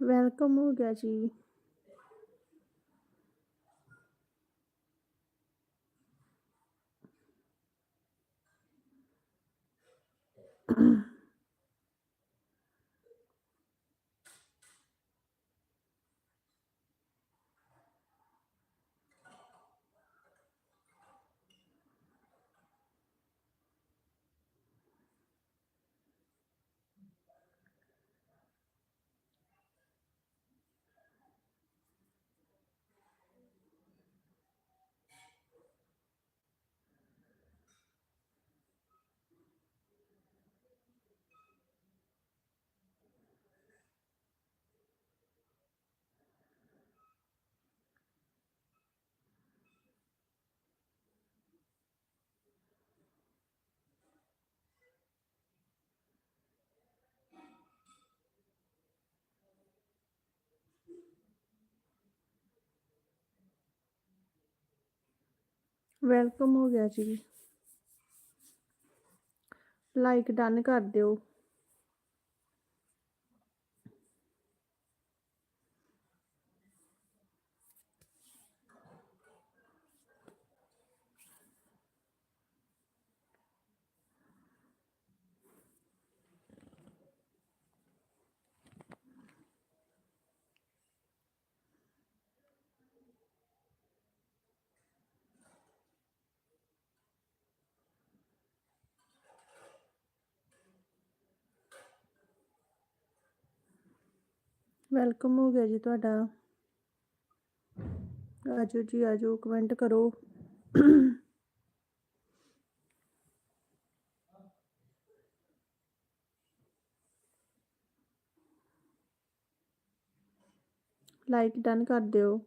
Welcome ਹੋ ਗਿਆ ਜੀ ਵੈਲਕਮ ਹੋ ਗਿਆ ਜੀ। ਲਾਈਕ ਡਨ ਕਰ ਦਿਓ। ਵੈਲਕਮ ਹੋ ਗਿਆ ਜੀ ਤੁਹਾਡਾ। ਆਜੋ ਜੀ, ਆਜੋ ਕਮੈਂਟ ਕਰੋ। ਲਾਈਕ ਡਨ ਕਰ ਦਿਓ।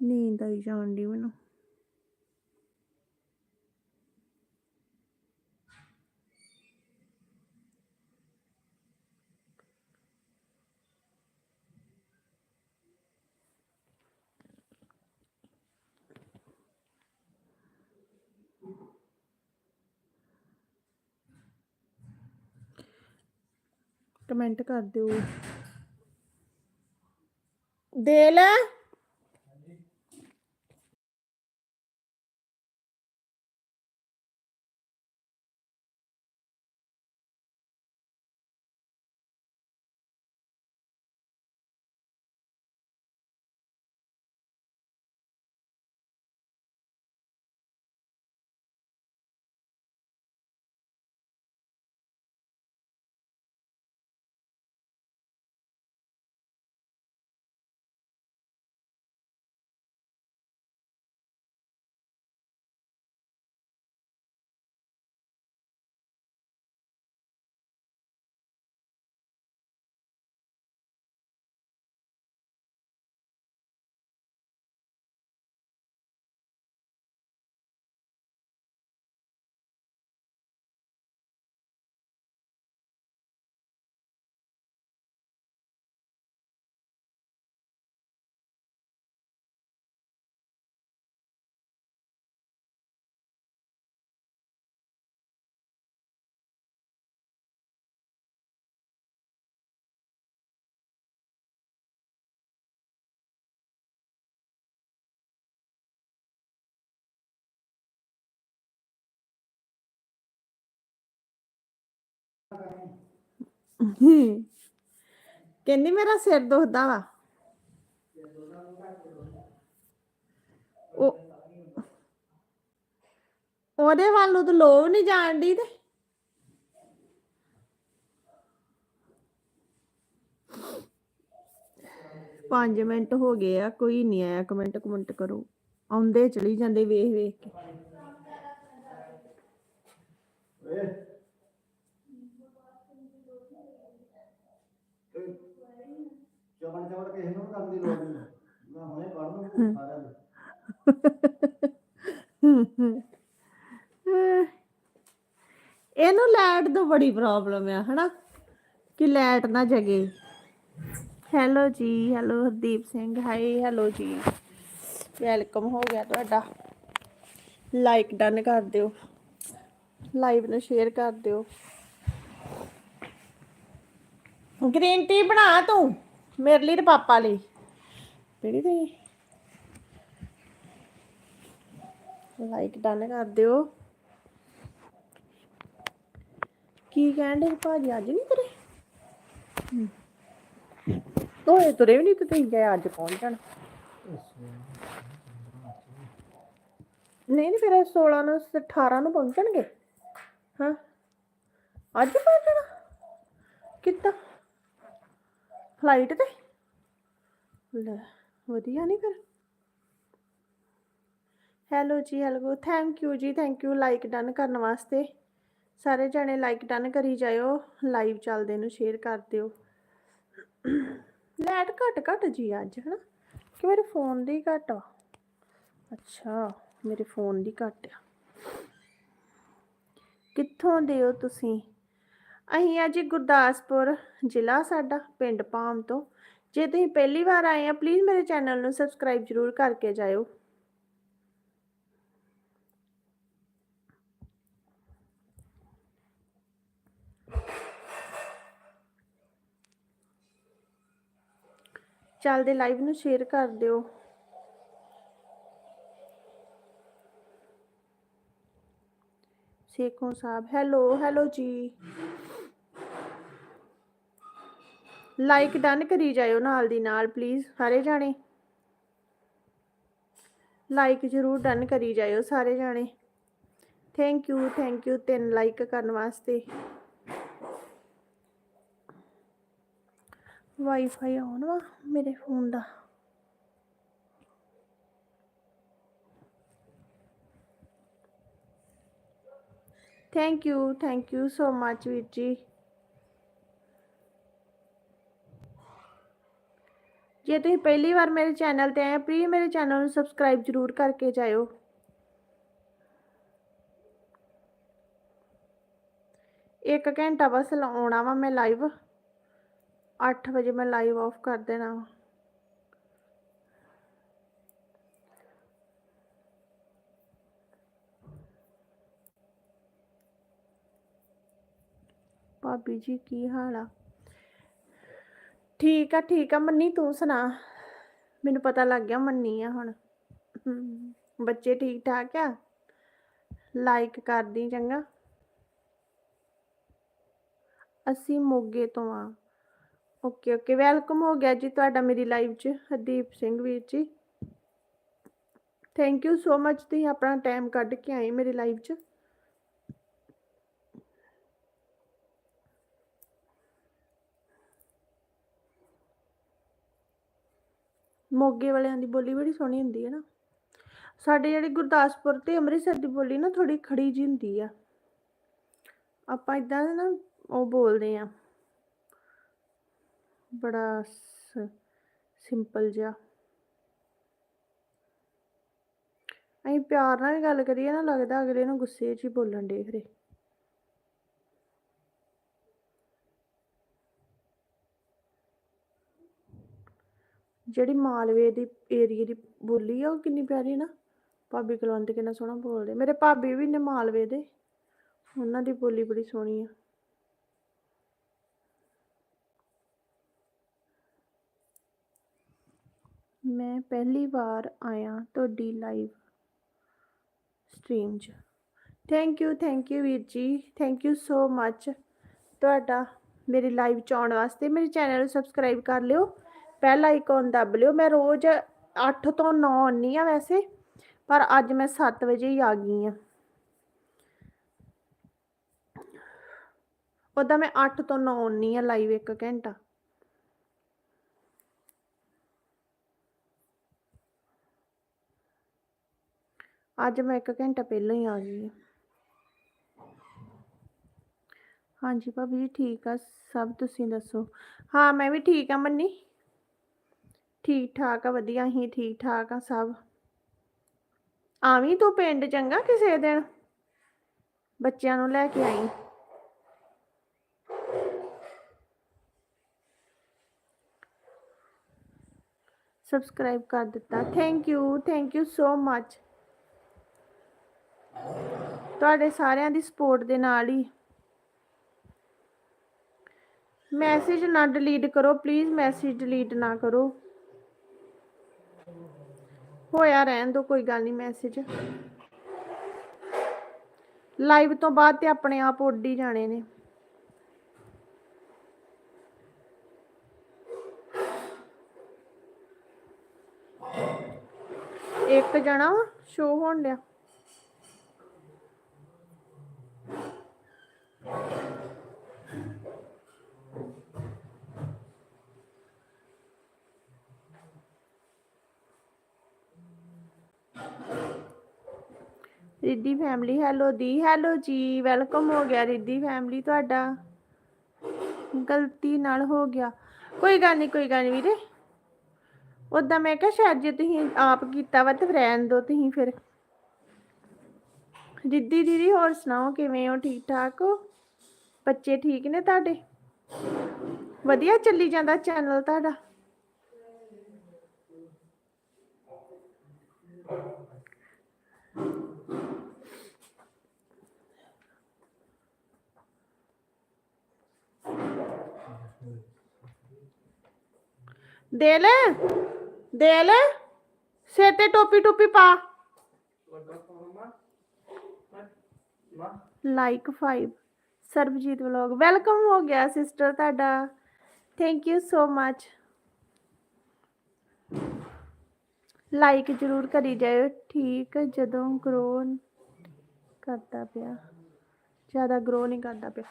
ਨੀਂਦ ਆਈ ਜਾਣ ਦੀ ਮੈਨੂੰ। ਕਮੈਂਟ ਕਰ ਦਿਓ ਦੇ ਕਹਿੰਦੀ ਮੇਰਾ ਸਿਰ ਦੁਖਦਾ ਵਾ। ਉਹ ਉਹਦੇ ਵੱਲ ਨੂੰ ਤਾਂ ਲੋਭ ਨਹੀਂ ਜਾਣਦੀ ਤੇ। ਪੰਜ ਮਿੰਟ ਹੋ ਗਏ ਆ, ਕੋਈ ਨਹੀਂ ਆਇਆ ਕਮੈਂਟ ਕਮੈਂਟ ਕਰੋ। ਆਉਂਦੇ ਚਲੀ ਜਾਂਦੇ ਵੇਖ ਵੇਖ ਕੇ ਚਵਣ ਚਵਣ ਕਿਸੇ ਨੂੰ ਵੀ ਕਰਨ ਦੀ ਲੋੜ ਨਹੀਂ। ਮੈਂ ਹੁਣੇ ਕੱਢ ਦੂੰ ਸਾਰਿਆਂ ਨੂੰ। ਇਹਨੂੰ ਲਾਈਟ ਤੋਂ ਬੜੀ ਪ੍ਰੋਬਲਮ ਆ ਹਨਾ? ਕਿ ਲਾਈਟ ਨਾ ਜਗੇ। Hello ji hello Hardeep Singh hi hello ji. Welcome ਹੋ ਗਿਆ ਤੁਹਾਡਾ। ਲਾਈਕ ਡਨ ਕਰ ਦਿਓ। ਲਾਈਵ ਨੂੰ ਸ਼ੇਅਰ ਕਰ ਦਿਓ। ਗ੍ਰੀਨ ਟੀ ਬਣਾ ਤੂੰ? ਮੇਰੇ ਲਈ ਤੇ ਪਾਪਾ ਲਈ। ਪੀੜੀ ਤੇ ਲਾਈਕ ਡਨ ਕਰ ਦਿਓ। ਕੀ ਕਹਿੰਦੇ ਭਾਜੀ ਅੱਜ ਨਹੀਂ ਤੁਰੇ। ਓਏ ਤੁਰੇ ਵੀ ਨਹੀਂ ਤੇ ਤੁਸੀਂ ਗਏ ਅੱਜ ਪਹੁੰਚਣ ਨਹੀਂ ਨਹੀਂ ਫਿਰ 16 ਨੂੰ 18 ਨੂੰ ਪਹੁੰਚਣਗੇ। ਹਾਂ? ਅੱਜ ਪਹੁੰਚਣਾ ਕਿੱਦਾਂ? ਫਲਾਈਟ ਤੇ? ਲੈ, ਵਧੀਆ ਨਹੀਂ ਫਿਰ? Hello ji hello thank you ji thank you like done ਕਰਨ ਵਾਸਤੇ। ਸਾਰੇ ਜਣੇ ਲਾਈਕ ਡਨ ਕਰੀ ਜਾਇਓ। ਲਾਈਵ ਚੱਲਦੇ ਨੂੰ ਸ਼ੇਅਰ ਕਰ ਦਿਓ। ਲੈਟ ਘਟ ਘਟ ਜੀ ਅੱਜ, ਹਨਾ? ਕਿ ਮੇਰੇ ਫੋਨ ਦੀ ਘਟ ਆ? ਅੱਛਾ, ਮੇਰੇ ਫੋਨ ਦੀ ਘਟ ਆ। ਕਿੱਥੋਂ ਦੇ ਹੋ ਤੁਸੀਂ? ਅਸੀਂ ਅੱਜ ਗੁਰਦਾਸਪੁਰ ਜ਼ਿਲ੍ਹਾ ਸਾਡਾ, ਪਿੰਡ ਪਾਮ ਤੋਂ। ਜੇ ਤੁਸੀਂ ਪਹਿਲੀ ਵਾਰ ਆਏ ਆ ਪਲੀਜ਼ ਮੇਰੇ ਚੈਨਲ ਨੂੰ ਸਬਸਕ੍ਰਾਈਬ ਜ਼ਰੂਰ ਕਰਕੇ ਜਾਇਓ। ਚੱਲਦੇ ਲਾਈਵ ਨੂੰ ਸ਼ੇਅਰ ਕਰ ਦਿਓ। Sekhon Sahib hello hello ji. Like done ਕਰੀ ਜਾਇਓ ਨਾਲ ਦੀ ਨਾਲ ਪਲੀਜ਼ ਸਾਰੇ ਜਾਣੇ। ਲਾਈਕ ਜ਼ਰੂਰ ਡਨ ਕਰੀ ਜਾਇਓ ਸਾਰੇ ਜਾਣੇ। ਥੈਂਕ ਯੂ ਥੈਂਕ ਯੂ ਤਿੰਨ ਲਾਈਕ ਕਰਨ ਵਾਸਤੇ। ਵਾਈਫਾਈ ਆਨ ਵਾ ਮੇਰੇ phone the. Thank you thank you so much ਵੀਰ ਜੀ। ਜੇ ਤੁਸੀਂ ਪਹਿਲੀ ਵਾਰ ਮੇਰੇ ਚੈਨਲ ਤੇ ਆਏ ਪਲੀਜ਼ ਮੇਰੇ ਚੈਨਲ ਨੂੰ ਸਬਸਕ੍ਰਾਈਬ ਜ਼ਰੂਰ ਕਰਕੇ ਜਾਇਓ ਇੱਕ ਘੰਟਾ ਬਸ ਲਾਉਣਾ ਵਾ ਮੈਂ ਲਾਈਵ 8 ਵਜੇ ਮੈਂ ਲਾਈਵ ਆਫ ਕਰ ਦੇਣਾ ਵਾ ਭਾਬੀ ਜੀ ਕੀ ਹਾਲ ਆ ਠੀਕ ਆ ਠੀਕ ਆ। ਮੰਨੀ, ਤੂੰ ਸੁਣਾ। ਮੈਨੂੰ ਪਤਾ ਲੱਗ ਗਿਆ, ਮੰਨੀ ਆ ਹੁਣ। ਬੱਚੇ ਠੀਕ ਠਾਕ ਆ? ਲਾਈਕ ਕਰਦੀ ਚੰਗਾ। ਅਸੀਂ ਮੋਗੇ ਤੋਂ ਆ। Okay okay. ਵੈਲਕਮ ਹੋ ਗਿਆ ਜੀ ਤੁਹਾਡਾ ਮੇਰੀ ਲਾਈਵ 'ਚ, ਹਰਦੀਪ ਸਿੰਘ ਵੀਰ ਜੀ। ਥੈਂਕ ਯੂ ਸੋ ਮਚ ਤੁਸੀਂ ਆਪਣਾ ਟਾਈਮ ਕੱਢ ਕੇ ਆਏ ਮੇਰੀ ਲਾਈਵ 'ਚ। ਮੋਗੇ ਵਾਲਿਆਂ ਦੀ ਬੋਲੀ ਬੜੀ ਸੋਹਣੀ ਹੁੰਦੀ ਹੈ ਨਾ। ਸਾਡੇ ਜਿਹੜੀ ਗੁਰਦਾਸਪੁਰ ਤੇ ਅੰਮ੍ਰਿਤਸਰ ਦੀ ਬੋਲੀ ਨਾ ਥੋੜੀ ਖੜੀ ਜਿਹੀ ਹੁੰਦੀ ਆ। ਆਪਾਂ ਇਦਾਂ ਨਾ ਉਹ ਬੋਲਦੇ ਆ। ਬੜਾ ਸਿੰਪਲ ਜਿਹਾ। ਅਸੀਂ ਪਿਆਰ ਨਾਲ ਗੱਲ ਕਰੀਏ ਨਾ, ਲੱਗਦਾ ਅਗਲੇ ਨੂੰ ਗੁੱਸੇ 'ਚ ਹੀ ਬੋਲਣ ਦੇ ਖਰੇ। ਜਿਹੜੀ ਮਾਲਵੇ ਦੀ ਏਰੀਏ ਦੀ ਬੋਲੀ ਆ, ਉਹ ਕਿੰਨੀ ਪਿਆਰੀ ਨਾ? ਭਾਬੀ ਕਲਵੰਤ ਕਿੰਨਾ ਸੋਹਣਾ ਬੋਲਦੇ। ਮੇਰੇ ਭਾਬੀ ਵੀ ਨੇ ਮਾਲਵੇ ਦੇ। ਉਹਨਾਂ ਦੀ ਬੋਲੀ ਬੜੀ ਸੋਹਣੀ ਆ। ਮੈਂ ਪਹਿਲੀ ਵਾਰ ਆਇਆ ਤੁਹਾਡੀ ਲਾਈਵ ਸਟ੍ਰੀਮ 'ਚ। ਥੈਂਕ ਯੂ ਥੈਂਕ ਯੂ ਵੀਰ ਜੀ। ਥੈਂਕ ਯੂ ਸੋ ਮੱਚ ਤੁਹਾਡਾ ਮੇਰੀ ਲਾਈਵ 'ਚ ਆਉਣ ਵਾਸਤੇ ਮੇਰੇ ਚੈਨਲ ਨੂੰ ਸਬਸਕ੍ਰਾਈਬ ਕਰ ਲਿਓ। ਪਹਿਲਾ ਆਈਕਨ ਦੱਬ ਲਿਓ। ਮੈਂ ਰੋਜ਼ 8 ਤੋਂ 9 ਆਉਂਦੀ ਆ ਵੈਸੇ, ਪਰ ਅੱਜ ਮੈਂ 7 ਵਜੇ ਹੀ ਆ ਗਈ ਆ। ਉਦਾਂ ਮੈਂ 8 ਤੋਂ 9 ਆਉਂਦੀ ਆ ਲਾਈਵ 1 ਘੰਟਾ। ਅੱਜ ਮੈਂ 1 ਘੰਟਾ ਪਹਿਲਾਂ ਹੀ ਆ ਗਈ ਆ। ਹਾਂਜੀ ਭਾਬੀ ਜੀ, ਠੀਕ ਆ। ਸਭ ਤੁਸੀਂ ਦੱਸੋ। ਹਾਂ, ਮੈਂ ਵੀ ਠੀਕ ਆ, ਮੰਨੀ? ਠੀਕ ਠਾਕ ਆ, ਵਧੀਆ ਹੀ ਠੀਕ ਠਾਕ ਆ ਸਭ। ਆਵੀਂ ਤੂੰ ਪਿੰਡ ਚੰਗਾ ਕਿਸੇ ਦਿਨ? ਬੱਚਿਆਂ ਨੂੰ ਲੈ ਕੇ ਆਈ। ਸਬਸਕ੍ਰਾਈਬ ਕਰ ਦਿੱਤਾ। Thank you thank you so much ਤੁਹਾਡੇ ਸਾਰਿਆਂ ਦੀ ਸਪੋਰਟ ਦੇ ਨਾਲ ਹੀ। ਮੈਸੇਜ ਨਾ ਡਿਲੀਟ ਕਰੋ ਪਲੀਜ਼ ਮੈਸੇਜ ਡਿਲੀਟ ਨਾ ਕਰੋ। ਹੋਇਆ ਰਹਿਣ ਦੋ, ਕੋਈ ਗੱਲ ਨਹੀਂ ਮੈਸੇਜ ਲਾਈਵ ਤੋਂ ਬਾਅਦ ਤੇ ਆਪਣੇ ਆਪ ਉੱਡ ਹੀ ਜਾਣੇ ਨੇ। ਇੱਕ ਜਣਾ ਸ਼ੋ ਹੋਣ ਡਿਆ। ਰਿੱਧੀ ਫੈਮਿਲੀ ਹੈਲੋ ਦੀ ਹੈਲੋ ਜੀ ਵੈਲਕਮ ਹੋ ਗਿਆ ਰਿੱਧੀ ਫੈਮਿਲੀ ਤੁਹਾਡਾ। ਗਲਤੀ ਨਾਲ ਹੋ ਗਿਆ। ਕੋਈ ਗੱਲ ਨਹੀਂ ਕੋਈ ਗੱਲ ਨਹੀਂ ਵੀਰੇ। ਉਦਾਂ ਮੈਂ ਕਿਹਾ ਸ਼ਾਇਦ ਜੇ ਤੁਸੀਂ ਆਪ ਕੀਤਾ ਵਾ ਤੇ ਰਹਿਣ ਦੋ ਤੁਸੀਂ ਫਿਰ। ਰਿੱਧੀ ਦੀਦੀ, ਹੋਰ ਸੁਣਾਓ ਕਿਵੇਂ ਹੋ? ਠੀਕ ਠਾਕ ਹੋ? ਬੱਚੇ ਠੀਕ ਨੇ ਤੁਹਾਡੇ? ਵਧੀਆ ਚੱਲੀ ਜਾਂਦਾ ਚੈਨਲ ਤੁਹਾਡਾ? ਦੇ ਲੈ ਦੇ ਲੈ ਸਿਰ ਤੇ ਟੋਪੀ ਟੋਪੀ ਪਾ ਲਾਈਕ 5 ਸਰਬਜੀਤ ਵਲੌਗ ਵੈਲਕਮ ਹੋ ਗਿਆ ਸਿਸਟਰ ਤੁਹਾਡਾ thank you so much like ਜਰੂਰ ਕਰੀ ਜਾਇਓ ਠੀਕ ਜਦੋਂ ਗਰੋ ਕਰਦਾ ਪਿਆ ਜ਼ਿਆਦਾ ਗਰੋ ਨਹੀਂ ਕਰਦਾ ਪਿਆ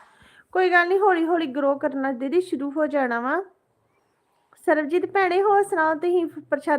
ਕੋਈ ਗੱਲ ਨਹੀਂ ਹੌਲੀ ਹੌਲੀ ਗਰੋ ਕਰਨਾ ਦੀਦੀ ਸ਼ੁਰੂ ਹੋ ਜਾਣਾ ਵਾ ਸਰਬਜੀਤ ਭੈਣੇ ਹੋਰ ਸੁਣਾਓ ਤੁਸੀਂ ਪ੍ਰਸ਼ਾਦਾ